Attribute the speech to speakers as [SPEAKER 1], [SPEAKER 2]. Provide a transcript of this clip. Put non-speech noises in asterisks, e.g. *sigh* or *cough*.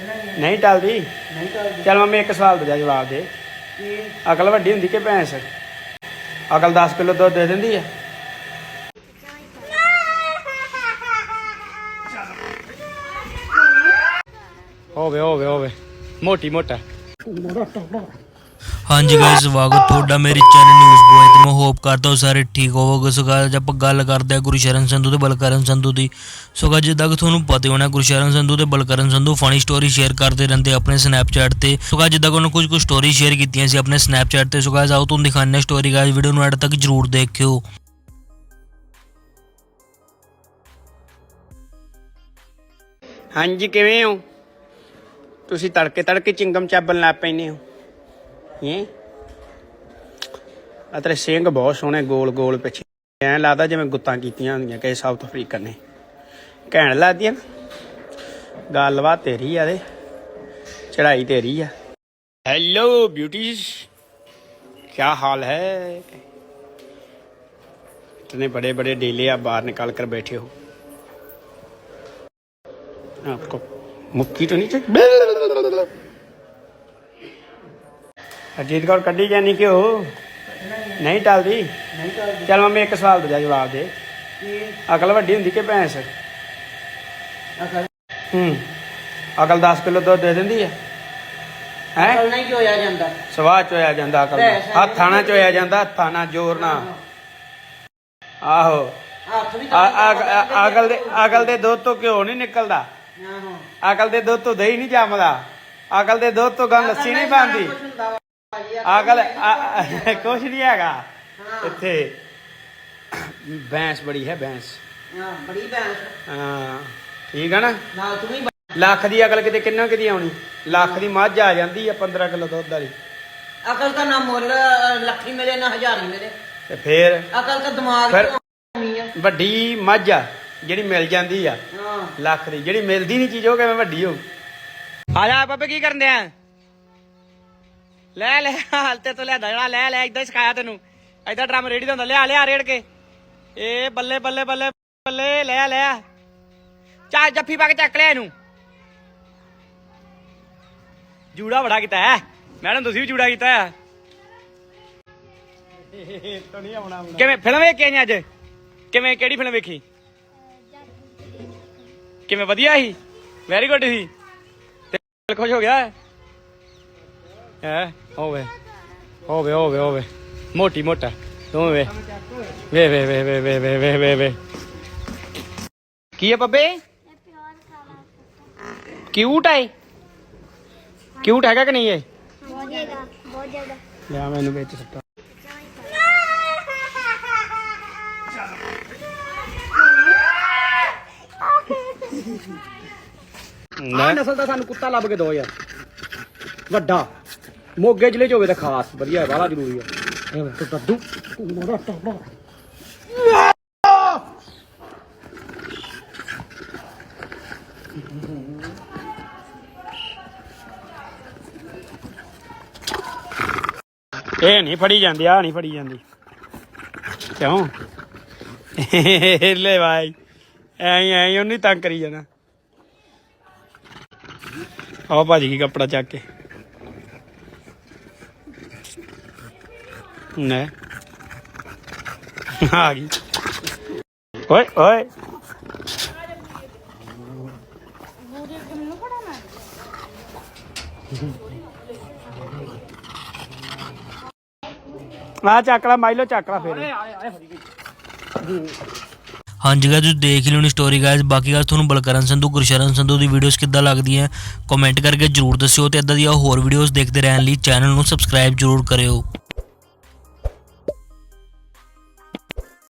[SPEAKER 1] ਨਹੀਂ ਟਲਦੀ?
[SPEAKER 2] ਨਹੀਂ
[SPEAKER 1] ਚੱਲ ਮੰਮੀ ਇੱਕ ਸਵਾਲ ਦਾ ਜਵਾਬ ਦੇ।
[SPEAKER 2] ਕੀ?
[SPEAKER 1] ਅਕਲ ਵੱਡੀ ਹੁੰਦੀ ਕਿ ਭੈਂਸ? ਅਕਲ 10 ਕਿਲੋ ਦੁੱਧ ਦੇ ਦਿੰਦੀ ਆ? ਹੋਵੇ ਹੋਵੇ ਹੋਵੇ। ਮੋਟੀ ਮੋਟਾ।
[SPEAKER 3] ਹਾਂਜੀ ਗਾਇਸ ਸਵਾਗਤ ਤੁਹਾਡਾ ਮੇਰੇ ਚੈਨਲ ਨਿਊਜ਼ ਬੋਏ ਤੇ। ਮੈਂ ਹੋਪ ਕਰਦਾ ਹਾਂ ਸਾਰੇ ਠੀਕ ਹੋਵੋਗੇ। ਸੋ guys, ਅੱਜ ਆਪਾਂ ਗੱਲ ਕਰਦੇ ਹਾਂ ਗੁਰਸ਼ਰਨ ਸੰਧੂ ਤੇ ਬਲਕਰਨ ਸੰਧੂ ਦੀ ਸੋ guys, ਜਿੱਦਾਂ ਕਿ ਤੁਹਾਨੂੰ ਪਤਾ ਹੀ ਹੋਣਾ ਗੁਰਸ਼ਰਨ ਸੰਧੂ ਤੇ Balkaran Sandhu funny story share ਕਰਦੇ ਰਹਿੰਦੇ ਆਪਣੇ ਸਨੈਪਚੈਟ ਤੇ। ਸੋ guys, ਜਿੱਦਾਂ ਕਿ ਉਹਨਾਂ ਕੁਝ ਕੁ ਸਟੋਰੀ ਸ਼ੇਅਰ ਕੀਤੀਆਂ ਸੀ ਆਪਣੇ ਸਨੈਪਚੈਟ ਤੇ। ਸੋ guys, ਆਓ ਤੁਹਾਨੂੰ ਦਿਖਾਉਂਦੇ ਹਾਂ ਸਟੋਰੀ ਗਾਇਸ ਵੀਡੀਓ ਨੂੰ ਐਡ ਤੱਕ ਜਰੂਰ ਦੇਖਿਓ।
[SPEAKER 1] ਹਾਂਜੀ ਕਿਵੇਂ ਹੋ? ਤੁਸੀਂ ਤੜਕੇ ਤੜਕੇ ਚਿੰਗਮ ਚਾਬਣ ਲੱਗ ਪੈਨੇ ਹੋ। ਇਹ ਆ ਤੇਰੇ ਸਿੰਘ ਬਹੁਤ ਸੋਹਣੇ ਗੋਲ ਗੋਲ ਪਿੱਛੇ ਐਂ ਲੱਗਦਾ ਜਿਵੇਂ ਗੁੱਤਾਂ ਕੀਤੀਆਂ ਹੁੰਦੀਆਂ ਕਿਸੇ ਸਾਊਥ ਅਫਰੀਕਨ ਨੇ ਘੈਣ ਲੱਗਦੀ ਆ ਨਾ ਗੱਲਬਾਤ ਤੇਰੀ ਆ ਦੇ ਚੜਾਈ ਤੇਰੀ ਆ हेलो ब्यूटीज क्या हाल है इतने बड़े बड़े डेले आप बाहर निकाल कर बैठे हो आपको मुक्की तो नहीं चाहिए ਅਜੀਤ ਕੌਰ ਕੱਢੀ ਜਾਨੀ ਕਿ ਉਹ? ਨਹੀਂ ਟਲਦੀ?
[SPEAKER 2] ਨਹੀਂ
[SPEAKER 1] ਚੱਲ ਮੰਮੀ ਇੱਕ ਸਵਾਲ ਦਾ ਜਵਾਬ ਦੇ।
[SPEAKER 2] ਕੀ?
[SPEAKER 1] ਅਕਲ ਵੱਡੀ ਹੁੰਦੀ ਕਿ ਭੈਂਸ?
[SPEAKER 2] ਅਕਲ?
[SPEAKER 1] ਹੂੰ। ਅਕਲ 10 ਕਿਲੋ ਦੁੱਧ ਦੇ ਦਿੰਦੀ ਹੈ ਹੈ?
[SPEAKER 2] ਅਕਲ ਨਹੀਂ ਚੋਇਆ ਜਾਂਦਾ।
[SPEAKER 1] ਸਵਾਹ ਚੋਇਆ ਜਾਂਦਾ ਅਕਲ। ਹੱਥਾਂ ਨਾਲ ਚੋਇਆ ਜਾਂਦਾ ਹੱਥਾਂ ਨਾਲ ਜ਼ੋਰ ਨਾਲ। ਆਹੋ। ਅਕਲ ਦੇ ਅਕਲ ਦੇ ਦੁੱਧ ਤੋਂ ਘਿਓ ਨਹੀਂ ਨਿਕਲਦਾ।
[SPEAKER 2] ਆਹੋ।
[SPEAKER 1] ਅਕਲ ਦੇ ਦੁੱਧ ਤੋਂ ਦਹੀਂ ਨਹੀਂ ਜੰਮਦਾ। ਅਕਲ ਦੇ ਦੁੱਧ ਤੋਂ ਗਾਂ ਲੱਸੀ ਨਹੀਂ ਬਣਦੀ। ਅਕਲ *laughs* ਕੁਛ ਨਹੀਂ ਹੈਗਾ। ਇੱਥੇ ਭੈਂਸ ਬੜੀ ਹੈ ਭੈਂਸ।
[SPEAKER 2] ਹਾਂ ਬੜੀ ਬੈਂਸ
[SPEAKER 1] ਹਾਂ ਠੀਕ ਹੈ ਨਾ?
[SPEAKER 2] ਨਾਲ ਤੂੰ ਵੀ
[SPEAKER 1] ਲੱਖ ਦੀ ਅਕਲ ਕਿਤੇ ਕਿੰਨਾ ਕਿਦੀ ਆਉਣੀ? ਲੱਖ ਦੀ ਮੱਝ ਆ ਜਾਂਦੀ ਆ 15 ਕਿਲੋ ਦੁੱਧ ਵਾਲੀ।
[SPEAKER 2] ਅਕਲ ਤਾਂ ਨਾ ਮੁੱਲ ਲੱਖੀ ਮਿਲੇ ਨਾ ਹਜ਼ਾਰੀ ਮਿਲੇ।
[SPEAKER 1] ਤੇ ਫੇਰ?
[SPEAKER 2] ਅਕਲ ਤਾਂ ਦਿਮਾਗ ਤੋਂ ਆ।
[SPEAKER 1] ਵੱਡੀ ਮੱਝ ਆ ਜਿਹੜੀ ਮਿਲ ਜਾਂਦੀ ਆ।
[SPEAKER 2] ਹਾਂ।
[SPEAKER 1] ਲੱਖ ਦੀ। ਜਿਹੜੀ ਮਿਲਦੀ ਨਹੀਂ ਚੀਜ਼ ਉਹ ਕਿਵੇਂ ਵੱਡੀ ਹੋ ਆ ਜਾ ਬਾਬੇ ਕੀ ਕਰਨ ਦਿਆ? ਲੈ ਲੈ ਹਾਲ ਤੇ ਤੋਂ ਲਿਆਦਾ ਜਿਹੜਾ ਲੈ ਲੈ ਇਦਾਂ ਹੀ ਸਿਖਾਇਆ ਤੈਨੂੰ। ਇਦਾਂ ਡਰਮ ਰੇੜੀ ਦਾ ਹੁੰਦਾ ਲਿਆ ਲਿਆ ਰੇੜ ਕੇ। ਏ ਬੱਲੇ ਬੱਲੇ ਬੱਲੇ ਬੱਲੇ ਲੈ ਲੈ। ਚਾ ਜੱਫੀ ਪਾ ਕੇ ਚੱਕ ਲਿਆ ਇਹਨੂੰ। ਜੂੜਾ ਬੜਾ ਕੀਤਾ ਹੈ। ਮੈਡਮ ਤੁਸੀਂ ਵੀ ਜੂੜਾ ਕੀਤਾ ਹੈ। ਕਿਵੇਂ ਫਿਲਮ ਵੇਖ ਕੇ ਅੱਜ? ਕਿਵੇਂ ਕਿਹੜੀ ਫਿਲਮ ਵੇਖੀ? ਕਿਵੇਂ ਵਧੀਆ ਸੀ? ਵੈਰੀ ਗੁੱਡ ਸੀ। ਤੇ ਦਿਲ ਖੁਸ਼ ਹੋ ਗਿਆ? ਹੈ ਹੋਵੇ ਹੋਵੇ ਹੋਵੇ ਹੋਵੇ ਮੋਟੀ ਮੋਟਾ ਤੂੰ ਵੇ ਵੇ ਵੇ ਵੇ ਵੇ ਵੇ ਵੇ ਵੇ ਵੇ ਵੇ ਕੀ ਹੈ ਬੱਬੇ ਕਿਊਟ ਹੈ ਕਿਊਟ ਹੈਗਾ ਕਿ ਨਹੀਂ ਇਹ
[SPEAKER 4] ਬਹੁਤ ਜ਼ਿਆਦਾ ਬਹੁਤ ਜ਼ਿਆਦਾ
[SPEAKER 1] ਲਿਆ ਮੈਨੂੰ ਵਿੱਚ ਸੱਟਾ ਆ ਨਸਲ ਦਾ ਸਾਨੂੰ ਕੁੱਤਾ ਲੱਭ ਕੇ ਦੋ ਯਾਰ ਵੱਡਾ ਮੋਗੇ ਜ਼ਿਲ੍ਹੇ ਚ ਹੋਵੇ ਤਾਂ ਖਾਸ ਵਧੀਆ ਹੈ ਬਾਹਲਾ ਜ਼ਰੂਰੀ ਹੈ ਇਹ ਤੂੰ ਦੱਦੂ। ਮੋੜਾ ਟੱਬਾ ਇਹ ਨਹੀਂ ਫੜੀ ਜਾਂਦੀ ਆ ਨਹੀਂ ਫੜੀ ਜਾਂਦੀ। ਕਿਉਂ? ਲੈ ਭਾਈ ਐਂ ਐਂ ਉਹਨੂੰ ਤੰਗ ਕਰੀ ਜਾਣਾ। ਆਓ ਭਾਜੀ ਕੀ ਕੱਪੜਾ ਚੱਕ ਕੇ। ਨੇ ਆ ਗਈ ਓਏ ਓਏ ਆ ਚੱਕਲਾ ਮਾਈਲੋ ਚੱਕਲਾ ਫੇਰ
[SPEAKER 3] ਹਾਂਜੀ ਗਾਇਸ ਤੁਸੀਂ ਦੇਖ ਹੀ ਲਿਓਣੀ ਸਟੋਰੀ ਗਾਇਸ ਬਾਕੀ ਗੱਲ ਤੁਹਾਨੂੰ ਬਲਕਰਨ ਸੰਧੂ ਗੁਰਸ਼ਰਨ ਸੰਧੂ ਦੀ ਵੀਡੀਓਜ਼ ਕਿੱਦਾਂ ਲੱਗਦੀਆਂ ਕਮੈਂਟ ਕਰਕੇ ਜਰੂਰ ਦੱਸਿਓ ਤੇ ਇਦਾਂ ਦੀਆਂ ਹੋਰ ਵੀਡੀਓਜ਼ ਦੇਖਦੇ ਰਹਿਣ ਲਈ ਚੈਨਲ ਨੂੰ ਸਬਸਕ੍ਰਾਈਬ ਜਰੂਰ ਕਰਿਓ।